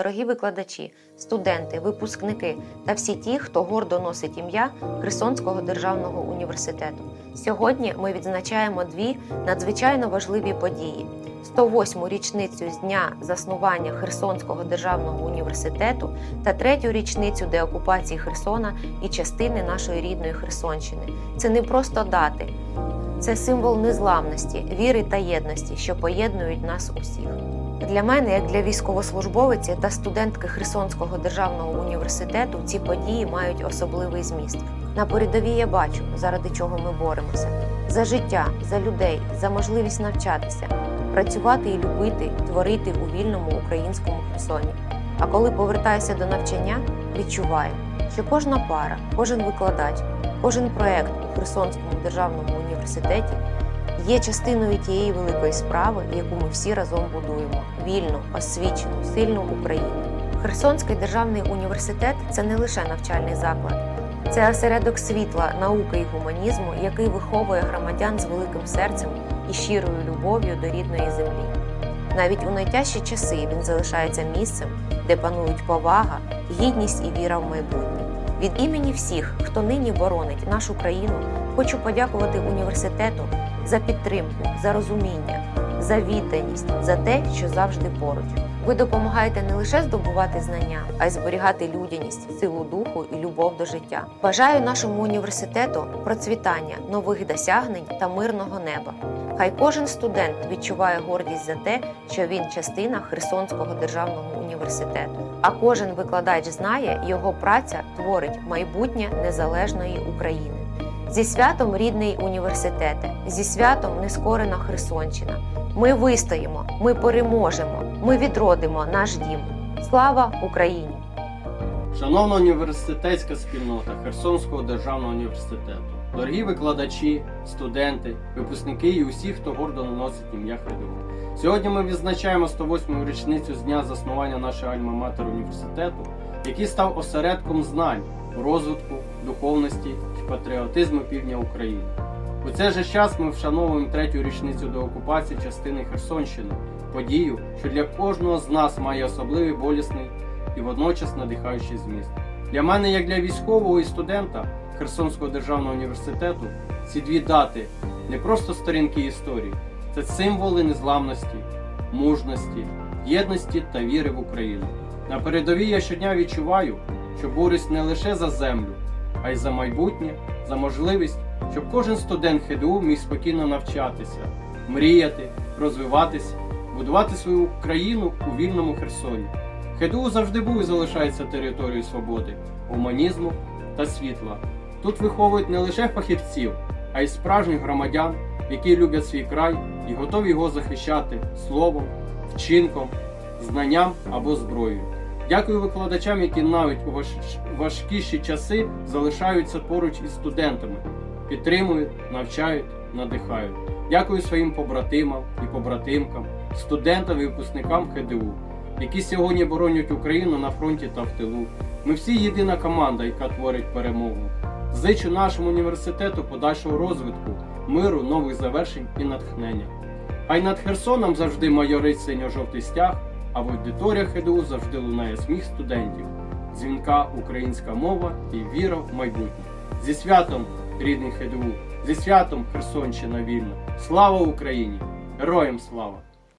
Дорогі викладачі, студенти, випускники та всі ті, хто гордо носить ім'я Херсонського державного університету. Сьогодні ми відзначаємо дві надзвичайно важливі події: 108-му річницю з дня заснування Херсонського державного університету та третю річницю деокупації Херсона і частини нашої рідної Херсонщини. Це не просто дати, це символ незламності, віри та єдності, що поєднують нас усіх. Для мене, як для військовослужбовиці та студентки Херсонського державного університету, ці події мають особливий зміст. На передовій я бачу, заради чого ми боремося: за життя, за людей, за можливість навчатися, працювати і любити, творити у вільному українському Херсоні. А коли повертаюся до навчання, відчуваю, що кожна пара, кожен викладач, кожен проект у Херсонському державному університеті є частиною тієї великої справи, яку ми всі разом будуємо вільну, освічену, сильну Україну. Херсонський державний університет це не лише навчальний заклад, це осередок світла, науки і гуманізму, який виховує громадян з великим серцем і щирою любов'ю до рідної землі. Навіть у найтяжчі часи він залишається місцем, де панують повага, гідність і віра в майбутнє. Від імені всіх, хто нині боронить нашу країну, хочу подякувати університету за підтримку, за розуміння, за відданість, за те, що завжди поруч. Ви допомагаєте не лише здобувати знання, а й зберігати людяність, силу духу і любов до життя. Бажаю нашому університету процвітання, нових досягнень та мирного неба. Хай кожен студент відчуває гордість за те, що він частина Херсонського державного університету. А кожен викладач знає, його праця творить майбутнє незалежної України. Зі святом рідний університете, зі святом нескорена Херсонщина. Ми вистоїмо, ми переможемо, ми відродимо наш дім. Слава Україні! Шановна університетська спільнота Херсонського державного університету, дорогі викладачі, студенти, випускники і усі, хто гордо наносить ім'я ХДУ. Сьогодні ми відзначаємо 108-му річницю з дня заснування нашого альма-матер університету, який став осередком знань, розвитку, духовності патріотизму півдня України. У цей же час ми вшановуємо третю річницю до окупації частини Херсонщини, подію, що для кожного з нас має особливий болісний і водночас надихаючий зміст. Для мене, як для військового і студента Херсонського державного університету, ці дві дати не просто сторінки історії, це символи незламності, мужності, єдності та віри в Україну. На передовій я щодня відчуваю, що борюсь не лише за землю, а й за майбутнє, за можливість, щоб кожен студент ХДУ міг спокійно навчатися, мріяти, розвиватися, будувати свою країну у вільному Херсоні. ХДУ завжди був і залишається територією свободи, гуманізму та світла. Тут виховують не лише фахівців, а й справжніх громадян, які люблять свій край і готові його захищати словом, вчинком, знанням або зброєю. Дякую викладачам, які навіть у важкіші часи залишаються поруч із студентами, підтримують, навчають, надихають. Дякую своїм побратимам і побратимкам, студентам і випускникам ХДУ, які сьогодні боронять Україну на фронті та в тилу. Ми всі єдина команда, яка творить перемогу. Зичу нашому університету подальшого розвитку, миру, нових завершень і натхнення. А й над Херсоном завжди майорить синьо-жовтий стяг, а в аудиторіях ХДУ завжди лунає сміх студентів, дзвінка українська мова і віра в майбутнє. Зі святом рідний ХДУ, зі святом Херсонщина вільна. Слава Україні! Героям слава!